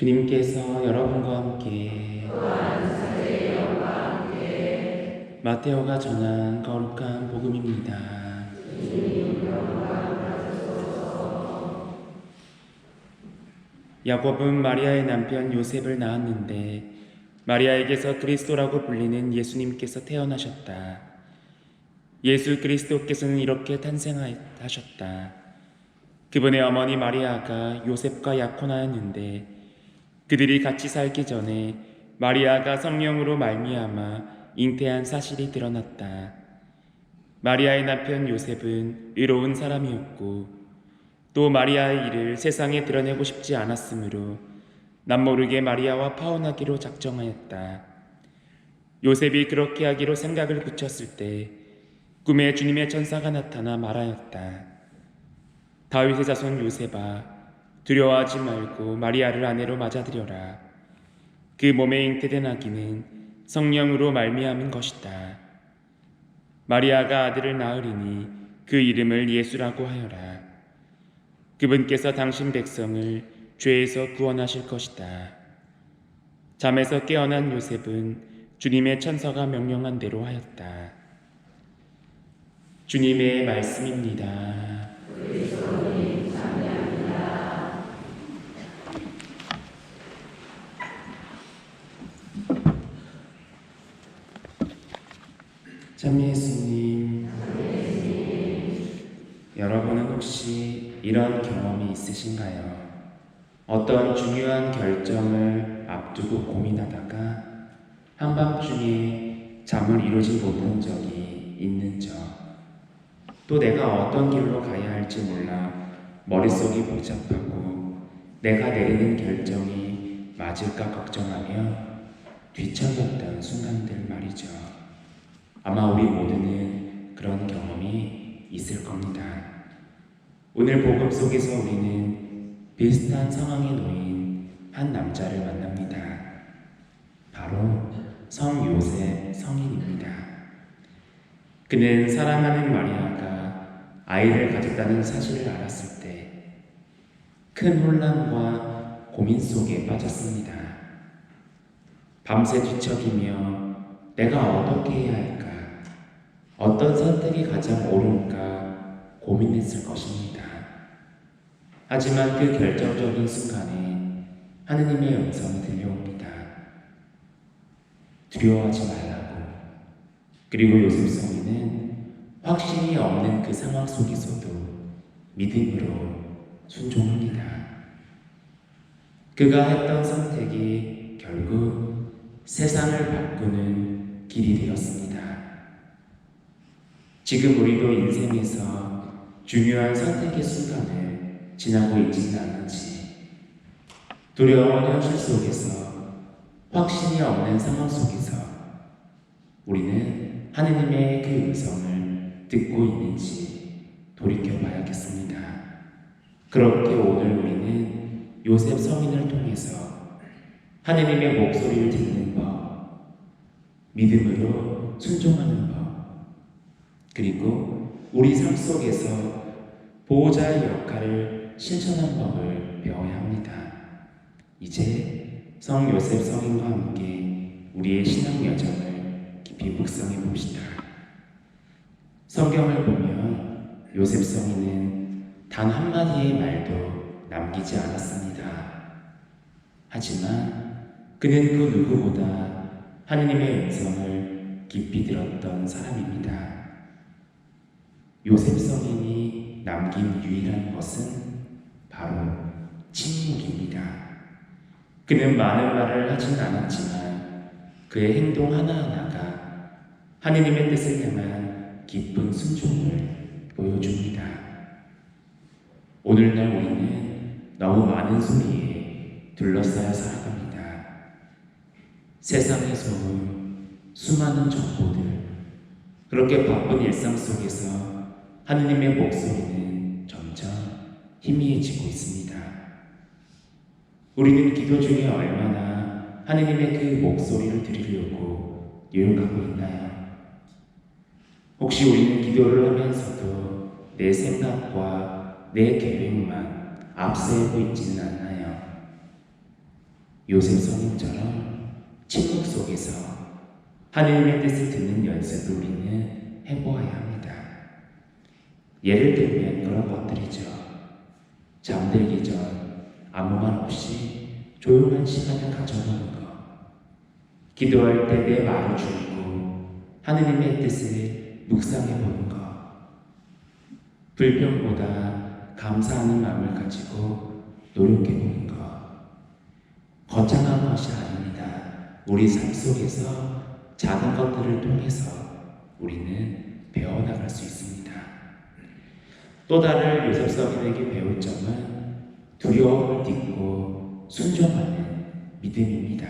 주님께서 여러분과 함께 마테오가 전한 거룩한 복음입니다. 야곱은 마리아의 남편 요셉을 낳았는데 마리아에게서 그리스도라고 불리는 예수님께서 태어나셨다. 예수 그리스도께서는 이렇게 탄생하셨다. 그분의 어머니 마리아가 요셉과 약혼하였는데 그들이 같이 살기 전에 마리아가 성령으로 말미암아 잉태한 사실이 드러났다. 마리아의 남편 요셉은 의로운 사람이었고 또 마리아의 일을 세상에 드러내고 싶지 않았으므로 남모르게 마리아와 파혼하기로 작정하였다. 요셉이 그렇게 하기로 생각을 붙였을 때 꿈에 주님의 천사가 나타나 말하였다. 다윗의 자손 요셉아 두려워하지 말고 마리아를 아내로 맞아들여라. 그 몸에 잉태된 아기는 성령으로 말미암은 것이다. 마리아가 아들을 낳으리니 그 이름을 예수라고 하여라. 그분께서 당신 백성을 죄에서 구원하실 것이다. 잠에서 깨어난 요셉은 주님의 천사가 명령한 대로 하였다. 주님의 말씀입니다. 참 예수님, 여러분은 혹시 이런 경험이 있으신가요? 어떤 중요한 결정을 앞두고 고민하다가 한밤중에 잠을 이루지 못한 적이 있는 적, 또 내가 어떤 길로 가야 할지 몰라 머릿속이 복잡하고 내가 내리는 결정이 맞을까 걱정하며 뒤척였던 순간들 말이죠. 아마 우리 모두는 그런 경험이 있을 겁니다. 오늘 복음 속에서 우리는 비슷한 상황에 놓인 한 남자를 만납니다. 바로 성 요셉 성인입니다. 그는 사랑하는 마리아가 아이를 가졌다는 사실을 알았을 때 큰 혼란과 고민 속에 빠졌습니다. 밤새 뒤척이며 내가 어떻게 해야 할까? 어떤 선택이 가장 옳을까 고민했을 것입니다. 하지만 그 결정적인 순간에 하느님의 음성이 들려옵니다. 두려워하지 말라고. 그리고 요셉 성인은 확신이 없는 그 상황 속에서도 믿음으로 순종합니다. 그가 했던 선택이 결국 세상을 바꾸는 길이 되었습니다. 지금 우리도 인생에서 중요한 선택의 순간을 지나고 있지는 않은지 두려운 현실 속에서 확신이 없는 상황 속에서 우리는 하느님의 그 음성을 듣고 있는지 돌이켜 봐야겠습니다. 그렇게 오늘 우리는 요셉 성인을 통해서 하느님의 목소리를 듣는 법, 믿음으로 순종하는 법, 그리고 우리 삶 속에서 보호자의 역할을 실천하는 법을 배워야 합니다. 이제 성 요셉 성인과 함께 우리의 신앙 여정을 깊이 묵상해 봅시다. 성경을 보면 요셉 성인은 단 한마디의 말도 남기지 않았습니다. 하지만 그는 그 누구보다 하느님의 음성을 깊이 들었던 사람입니다. 요셉 성인이 남긴 유일한 것은 바로 침묵입니다. 그는 많은 말을 하진 않았지만 그의 행동 하나하나가 하느님의 뜻을 향한 기쁜 순종을 보여줍니다. 오늘날 우리는 너무 많은 소리에 둘러싸여 살아갑니다. 세상의 소음, 수많은 정보들, 그렇게 바쁜 일상 속에서 하느님의 목소리는 점점 희미해지고 있습니다. 우리는 기도 중에 얼마나 하느님의 그 목소리를 들으려고 노력하고 있나요? 혹시 우리는 기도를 하면서도 내 생각과 내 계획만 앞세우고 있지는 않나요? 요셉 성인처럼 침묵 속에서 하느님의 뜻을 듣는 연습을 우리는 해보아야 합니다. 예를 들면 그런 것들이죠. 잠들기 전 아무 말 없이 조용한 시간을 가져보는 것. 기도할 때 내 말을 줄이고 하느님의 뜻을 묵상해 보는 것. 불평보다 감사하는 마음을 가지고 노력해 보는 것. 거창한 것이 아닙니다. 우리 삶 속에서 작은 것들을 통해서 우리는 있습니다. 또 다른 요셉 서민에게 배울 점은 두려움을 딛고 순종하는 믿음입니다.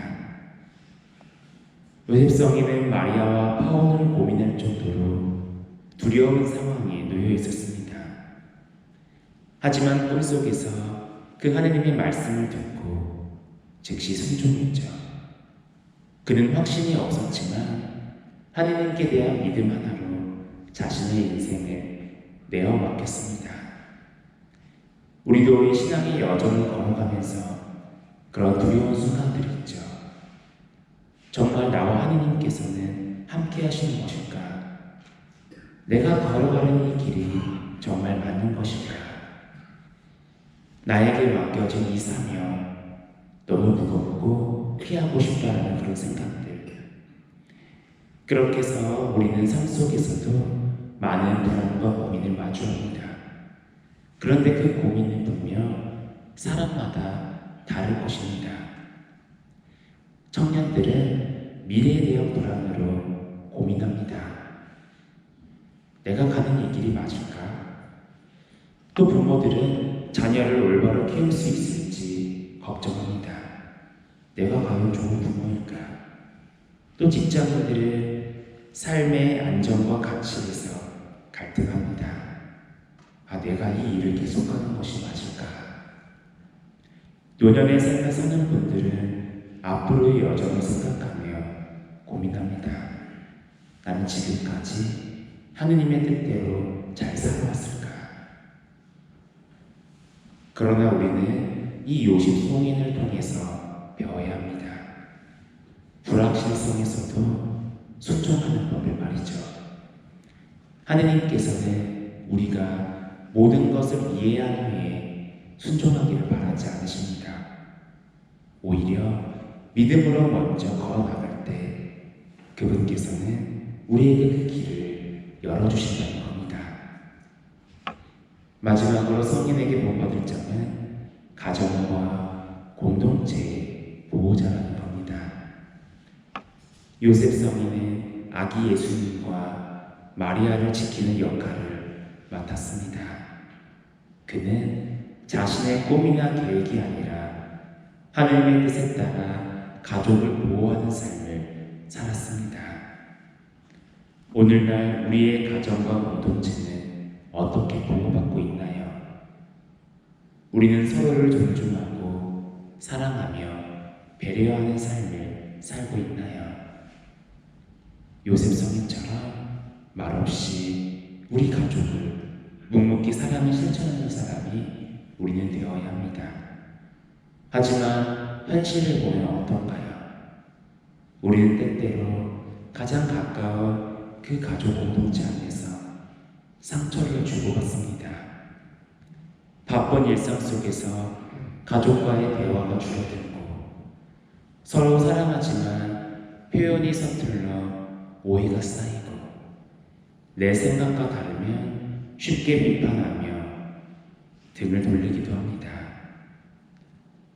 요셉 성인은 마리아와 파혼을 고민할 정도로 두려운 상황에 놓여 있었습니다. 하지만 꿈속에서 그 하느님의 말씀을 듣고 즉시 순종했죠. 그는 확신이 없었지만 하느님께 대한 믿음 하나로 자신의 인생을 내어 맡겼습니다. 우리도 이 신앙의 여정을 걸어가면서 그런 두려운 순간들이 있죠. 정말 나와 하느님께서는 함께 하시는 것일까? 내가 걸어가는 이 길이 정말 맞는 것일까? 나에게 맡겨진 이 사명 너무 무겁고 피하고 싶다라는 그런 생각들. 그렇게 해서 우리는 삶 속에서도 많은 불안과 고민을 마주합니다. 그런데 그 고민은 분명 사람마다 다를 것입니다. 청년들은 미래에 대한 불안으로 고민합니다. 내가 가는 이 길이 맞을까? 또 부모들은 자녀를 올바로 키울 수 있을지 걱정합니다. 내가 과연 좋은 부모일까? 또 직장인들은 삶의 안정과 가치에서 갈등합니다. 아, 내가 이 일을 계속하는 것이 맞을까? 노년의 삶을 사는 분들은 앞으로의 여정을 생각하며 고민합니다. 나는 지금까지 하느님의 뜻대로 잘 살아왔을까? 그러나 우리는 이 요십 송인을 통해서 배워야 합니다. 불확실성에서도 순종하는 법을 말이죠. 하느님께서는 우리가 모든 것을 이해한 후에 순종하기를 바라지 않으십니다. 오히려 믿음으로 먼저 걸어 나갈 때 그분께서는 우리에게 그 길을 열어주신다는 겁니다. 마지막으로 성인에게 본받을 점은 가정과 공동체의 보호자라는 겁니다. 요셉 성인은 아기 예수님과 마리아를 지키는 역할을 맡았습니다. 그는 자신의 꿈이나 계획이 아니라 하나님의 뜻에 따라 가족을 보호하는 삶을 살았습니다. 오늘날 우리의 가정과 공동체는 어떻게 보호받고 있나요? 우리는 서로를 존중하고 사랑하며 배려하는 삶을 살고 있나요? 요셉 성인처럼 말없이 우리 가족을 묵묵히 사랑을 실천하는 사람이 우리는 되어야 합니다. 하지만 현실을 보면 어떤가요? 우리는 때때로 가장 가까운 그 가족 공동체 안에서 상처를 주고받습니다. 바쁜 일상 속에서 가족과의 대화가 줄어들고 서로 사랑하지만 표현이 서툴러 오해가 쌓이고 내 생각과 다르면 쉽게 비판하며 등을 돌리기도 합니다.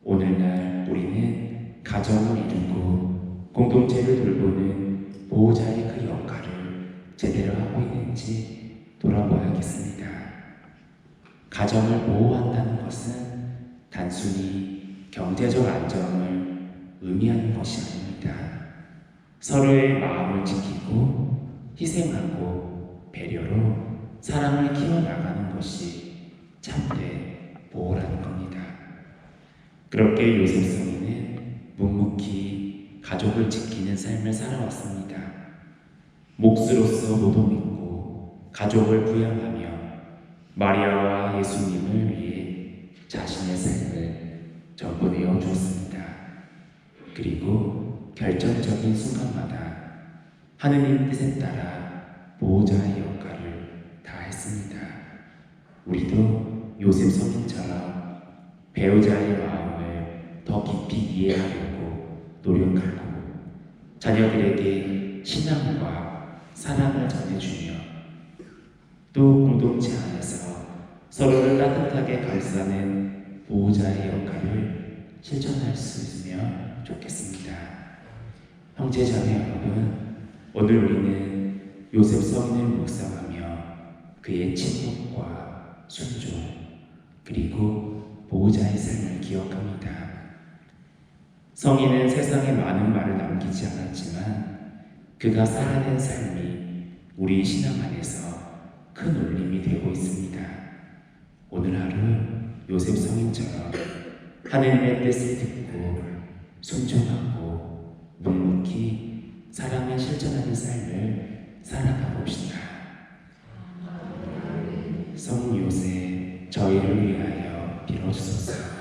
오늘날 우리는 가정을 이루고 공동체를 돌보는 보호자의 그 역할을 제대로 하고 있는지 돌아봐야겠습니다. 가정을 보호한다는 것은 단순히 경제적 안정을 의미하는 것이 아닙니다. 서로의 마음을 지키고 희생하고 배려로 사랑을 키워나가는 것이 참된 보호라는 겁니다. 그렇게 요셉 성인은 묵묵히 가족을 지키는 삶을 살아왔습니다. 몫으로서 노동했고 가족을 부양하며 마리아와 예수님을 위해 자신의 삶을 전부 내어 주었습니다. 그리고 결정적인 순간마다 하느님 뜻에 따라 보호자의 역할을 다했습니다. 우리도 요셉 성인처럼 배우자의 마음을 더 깊이 이해하려고 노력하고 자녀들에게 신앙과 사랑을 전해주며 또 공동체 안에서 서로를 따뜻하게 감싸는 보호자의 역할을 실천할 수 있으면 좋겠습니다. 형제 자매 여러분, 오늘 우리는 요셉 성인을 묵상하며 그의 친목과 순종 그리고 보호자의 삶을 기억합니다. 성인은 세상에 많은 말을 남기지 않았지만 그가 살아낸 삶이 우리 신앙 안에서 큰 울림이 되고 있습니다. 오늘 하루 요셉 성인처럼 하느님의 뜻을 듣고 순종하고 묵묵히 사랑을 실천하는 삶을 살아가 봅시다. 성 요셉 저희를 위하여 빌어주소서.